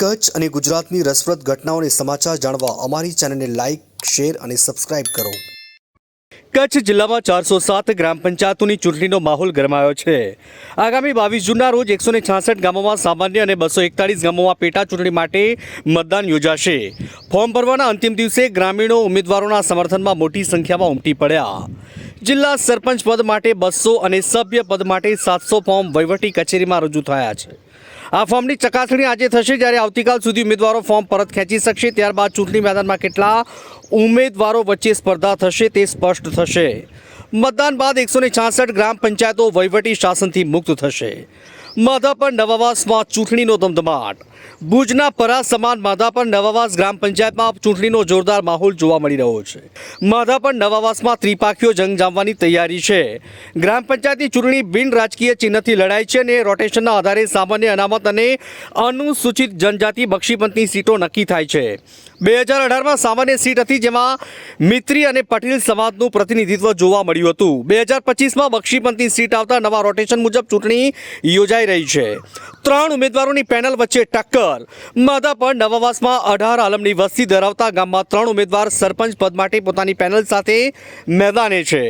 કચ્છ અને ગુજરાતની રસપ્રદ ઘટનાઓને સમાચાર જાણવા અમારી ચેનલને લાઇક શેર અને સબસ્ક્રાઇબ કરો. કચ્છ જિલ્લામાં ચારસો સાત ગ્રામ પંચાયતોની ચૂંટણીનો માહોલ ગરમાયો છે. આગામી બાવીસ જૂનના રોજ એકસો ને છાસઠ ગામોમાં સામાન્ય અને બસો એકતાળીસ ગામોમાં પેટા ચૂંટણી માટે મતદાન યોજાશે. ફોર્મ ભરવાના અંતિમ દિવસે ગ્રામીણો ઉમેદવારોના સમર્થનમાં મોટી સંખ્યામાં ઉમટી પડ્યા. જિલ્લા સરપંચ પદ માટે બસો અને સભ્ય પદ માટે સાતસો ફોર્મ વહીવટી કચેરીમાં રજૂ થયા છે. આ ફોર્મની ચકાસણી આજે થશે જ્યારે આવતીકાલ સુધી ઉમેદવારો ફોર્મ પરત ખેંચી શકશે. ત્યારબાદ ચૂંટણી મેદાનમાં કેટલા ઉમેદવારો વચ્ચે સ્પર્ધા થશે તે સ્પષ્ટ થશે. મતદાન બાદ એકસો ગ્રામ પંચાયતો વહીવટી શાસનથી મુક્ત થશે. માધાપર નવાવાસમાં ચૂંટણીનો ધમધમાટ. ભુજના પરા સમાન માધાપર નવાવાસ ગ્રામ પંચાયતમાં ચૂંટણીનો જોરદાર માહોલ જોવા મળી રહ્યો છે. માધાપર નવાવાસમાં ત્રિપાખીઓ જંગ જામવાની તૈયારી છે. ગ્રામ પંચાયતની ચૂંટણી બિન રાજકીય ચિહ્નથી લડાઈ છે અને રોટેશનના આધારે સામાન્ય અનામત અને અનુસૂચિત જનજાતિ બક્ષીપંથની સીટો નક્કી થાય છે. બે હજાર અઢારમાં સામાન્ય સીટ હતી જેમાં મિત્રી અને પટેલ સમાજનું પ્રતિનિધિત્વ જોવા મળ્યું હતું. બે હજાર પચીસમાં બક્ષીપંથની સીટ આવતા નવા રોટેશન મુજબ ચૂંટણી યોજાઈ રહી છે. ત્રણ ઉમેદવારોની પેનલ વચ્ચે ટક્કર માધાપર નવાવાસમાં અઢાર આલમની વસ્તી ધરાવતા ગામમાં ત્રણ ઉમેદવાર સરપંચ પદ માટે પોતાની પેનલ સાથે મેદાને છે.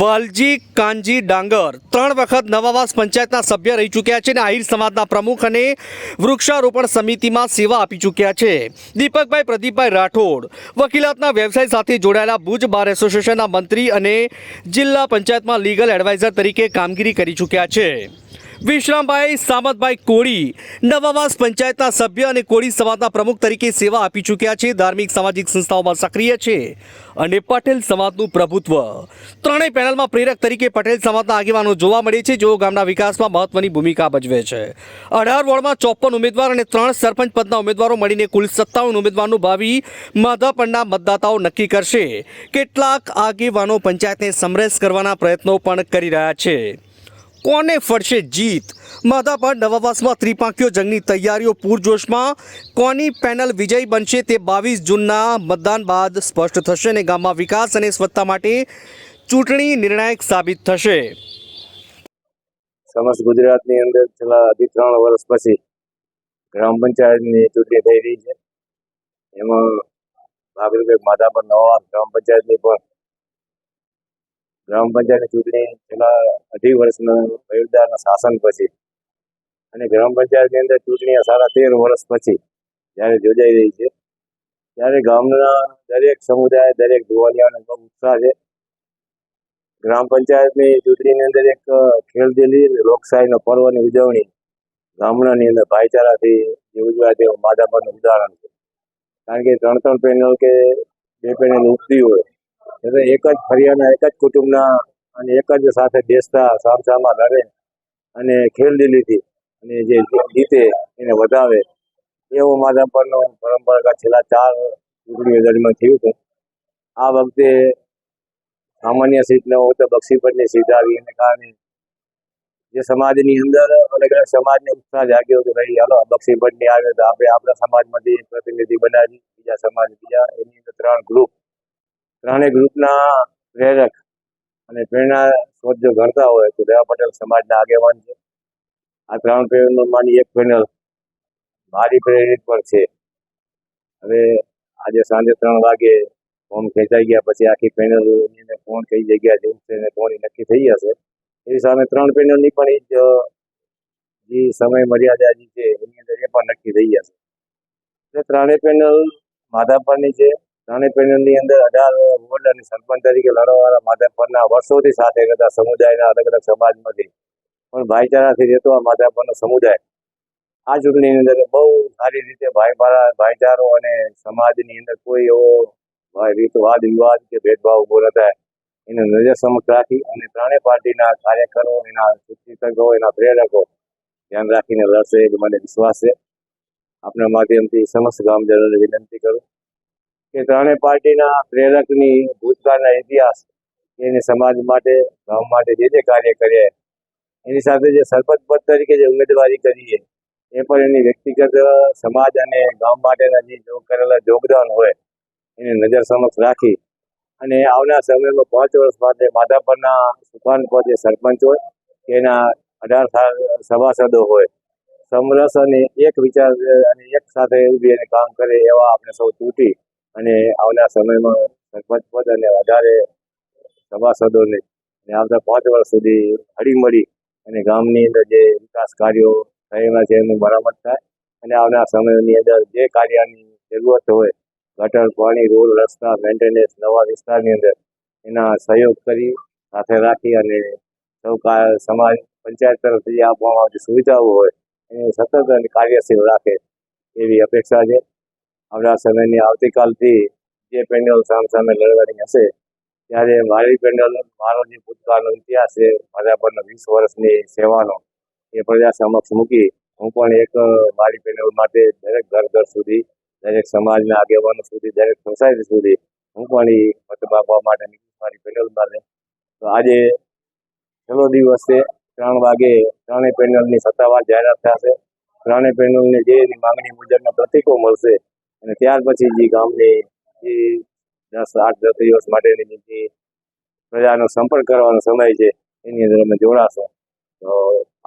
વાલજી, કાનજી, ડાંગર ત્રણ વખત નવાવાસ પંચાયતના સભ્ય રહી ચૂક્યા છે અને આહિર સમાજના પ્રમુખ અને વૃક્ષારોપણ સમિતિમાં સેવા આપી ચૂક્યા છે. દીપકભાઈ, પ્રદીપભાઈ રાઠોડ વકીલાતના વ્યવસાય સાથે જોડાયેલા ભુજ બાર એસોસિએશનના મંત્રી અને જિલ્લા પંચાયતમાં લીગલ એડવાઇઝર તરીકે કામગીરી કરી ચૂક્યા છે. વિશ્રામભાઈ સામતભાઈ કોળી નવાવાસ પંચાયતના સભ્ય અને કોળી સમાજના પ્રમુખ તરીકે સેવા આપી ચૂક્યા છે. ધાર્મિક સામાજિક સંસ્થાઓમાં સક્રિય છે અને પટેલ સમાજનું પ્રભુત્વ. ત્રણેય પેનલમાં પ્રેરક તરીકે પટેલ સમાજના આગેવાનો જોવા મળે છે. જેઓ ગામના વિકાસમાં મહત્વની ભૂમિકા ભજવે છે. અઢાર વોર્ડમાં ચોપન ઉમેદવાર અને ત્રણ સરપંચ પદના ઉમેદવારો મળીને કુલ સત્તાવન ઉમેદવારનું ભાવિ માધાપણના મતદાતાઓ નક્કી કરશે. કેટલાક આગેવાનો પંચાયતને સમરસ કરવાના પ્રયત્નો પણ કરી રહ્યા છે. કોને ફરશે જીત? માધાપર નવાવાસમાં ત્રિપાંખીઓ જંગની તૈયારીઓ, પૂરજોશમાં કોની પેનલ વિજય બનશે તે બાવીસ જૂનના મતદાન બાદ સ્પષ્ટ થશે અને ગામમાં વિકાસ અને સ્વચ્છતા માટે ચૂંટણી નિર્ણાયક સાબિત થશે. સમસ્ત ગુજરાતની અંદર છેલ્લા અઢી ત્રણ વર્ષ પછી ગ્રામ પંચાયતની ચૂંટણી થઈ રહી છે. એમાં ભાગરૂપે માધાપર નવા ગ્રામ પંચાયતની પણ ગ્રામ પંચાયતની ચૂંટણી છેલ્લા અઢી વર્ષના વહીવટદારના શાસન પછી અને ગ્રામ પંચાયતની અંદર ચૂંટણી સાડા તેર વર્ષ પછી જ્યારે યોજાઈ રહી છે, ત્યારે ગામના દરેક સમુદાય, દરેક જુવાનિયાનો બહુ ઉત્સાહ છે. ગ્રામ પંચાયતની ચૂંટણીની અંદર એક ખેલદિલી લોકશાહીનો પર્વની ઉજવણી ગામડાની અંદર ભાઈચારાથી જે ઉજવાય તેવું માધાપરનું ઉદાહરણ છે. કારણ કે ત્રણ ત્રણ પેનલ કે બે પેનલ ઉપતી હોય, એટલે એક જ ફરિયાના એક જ કુટુંબના અને એક જ સાથે બેસતા સામસામા લડે અને ખેલદિલીથી અને જે જીતે એને વધાવે. એવો માધાપરનો પરંપરાગત છેલ્લા ચાર ચૂંટણીઓ દરમિયાન થયું હતું. આ વખતે સામાન્ય સીટ ન હોય તો બક્ષીપટની સીટ આવી. એને કારણે જે સમાજની અંદર અલગ અલગ સમાજને ઉત્સાહ જાગ્યો કે ભાઈ, હાલો બક્ષીપટની આવે તો આપણે આપણા સમાજમાંથી પ્રતિનિધિ બનાવી, બીજા સમાજ બીજા, એની અંદર ત્રણ ગ્રુપ ત્રણેય ગ્રુપના પ્રેરક અને પ્રેરણા સ્ત્રોત જો ગણતા હોય તો દેવા પટેલ સમાજના આગેવાન છે. આ ત્રણ પેનલમાંની એક પેનલ મારી પ્રેરિત પર છે. હવે આજે સાંજે ત્રણ વાગે ફોર્મ ખેંચાઈ ગયા પછી આખી પેનલની કોણ કઈ જગ્યા જવું છે ને કોણ નક્કી થઈ જશે. એની સામે ત્રણ પેનલની પણ એ જ જે સમય મર્યાદા જે છે એની અંદર એ પણ નક્કી થઈ જશે. એટલે ત્રણેય પેનલ માધાપરની છે. ત્રણેય પેનલની અંદર અઢાર વોર્ડ અને સરપંચ તરીકે લડવાવાળા માધાપરના વર્ષોથી સાથે રહેતા સમુદાયના અલગ અલગ સમાજમાંથી પણ ભાઈચારાથી રહેતો આ માધાપરનો સમુદાય. આ ચૂંટણીની અંદર બહુ સારી રીતે ભાઈચારા ભાઈચારો અને સમાજની અંદર કોઈ એવો વાદ, વિવાદ કે ભેદભાવ ઊભો ન થાય. એને નજર સમક્ષ રાખી અને ત્રણેય પાર્ટીના કાર્યકરો, એના શિક્ષકો, એના પ્રેરકો ધ્યાન રાખીને લડશે. એ મને વિશ્વાસ છે. આપના માધ્યમથી સમસ્ત ગામજનોને વિનંતી કરું. કે ત્રણેય પાર્ટીના પ્રેરકની ભૂતકાળના ઇતિહાસ એને સમાજ માટે, ગામ માટે જે જે કાર્ય કર્યા એની સાથે જે સરપંચ પદ તરીકે જે ઉમેદવારી કરીએ એ પણ એની વ્યક્તિગત સમાજ અને ગામ માટેના જે જો કરેલા યોગદાન હોય, એને નજર સમક્ષ રાખી અને આવનાર સમયમાં પાંચ વર્ષ માટે માધાપરના સુખાન પદ સરપંચ હોય, કે એના અઢાર સભાસદો હોય, સમરસ અને એક વિચાર અને એક સાથે ઊભી અને કામ કરે એવા આપણે સૌ તૂટી અને આવનાર સમયમાં સરપંચ પદ અને વધારે સભાસદોને અને આવતા પાંચ વર્ષ સુધી હળીમળી અને ગામની અંદર જે વિકાસ કાર્યો થયેલા છે એનું મરામત થાય અને આવનાર સમયની અંદર જે કાર્યની જરૂરત હોય, ગટર, પાણી, રોડ, રસ્તા મેન્ટેનન્સ નવા વિસ્તારની અંદર એના સહયોગ કરી સાથે રાખી અને સૌ સમાજ, પંચાયત તરફથી આપવામાં આવતી સુવિધાઓ હોય, એની સતત અને કાર્યશીલ રાખે એવી અપેક્ષા છે. આવનાર સમયની આવતીકાલથી જે પેનલ સામે લડવાની હશે, ત્યારે મારી પેન્ડલ, મારો જે ભૂતકાળનો ઇતિહાસ છે, મારા પરનો વીસ વર્ષની સેવાનો, એ પ્રજા સમક્ષ મૂકી હું પણ એક મારી પેનલ માટે દરેક ઘર ઘર સુધી, દરેક સમાજના આગેવાનો સુધી, દરેક સોસાયટી સુધી હું પણ એ મત માગવા માટે મારી પેનલ માટે. તો આજે છેલ્લો દિવસ છે, ત્રણ વાગે ત્રણેય પેનલની સત્તાવાર જાહેરાત થશે. ત્રણેય પેનલને જે એની માંગણી મુજબના પ્રતિકો મળશે અને ત્યાર પછી જે ગામની જે દસ, આઠ, દસ દિવસ માટેની જે પ્રજાનો સંપર્ક કરવાનો સમય છે, એની અંદર અમે જોડાશું. તો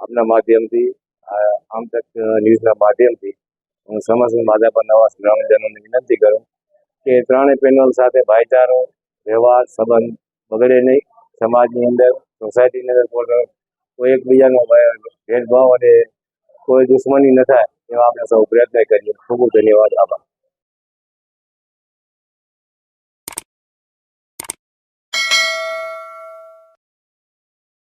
આપના માધ્યમથી આમ તક ન્યૂઝના માધ્યમથી હું સમસ્ત માધાપર નવા ગ્રામજનોને વિનંતી કરું કે ત્રણેય પેનલ સાથે ભાઈચારો, વ્યવહાર, સંબંધ બગડે નહીં. સમાજની અંદર સોસાયટીની અંદર કોઈ એકબીજાનો ભેદભાવ અને કોઈ દુશ્મની ન થાય, એવા આપણે સૌ પ્રયત્ન કરીએ. ખૂબ ખૂબ ધન્યવાદ. આભાર.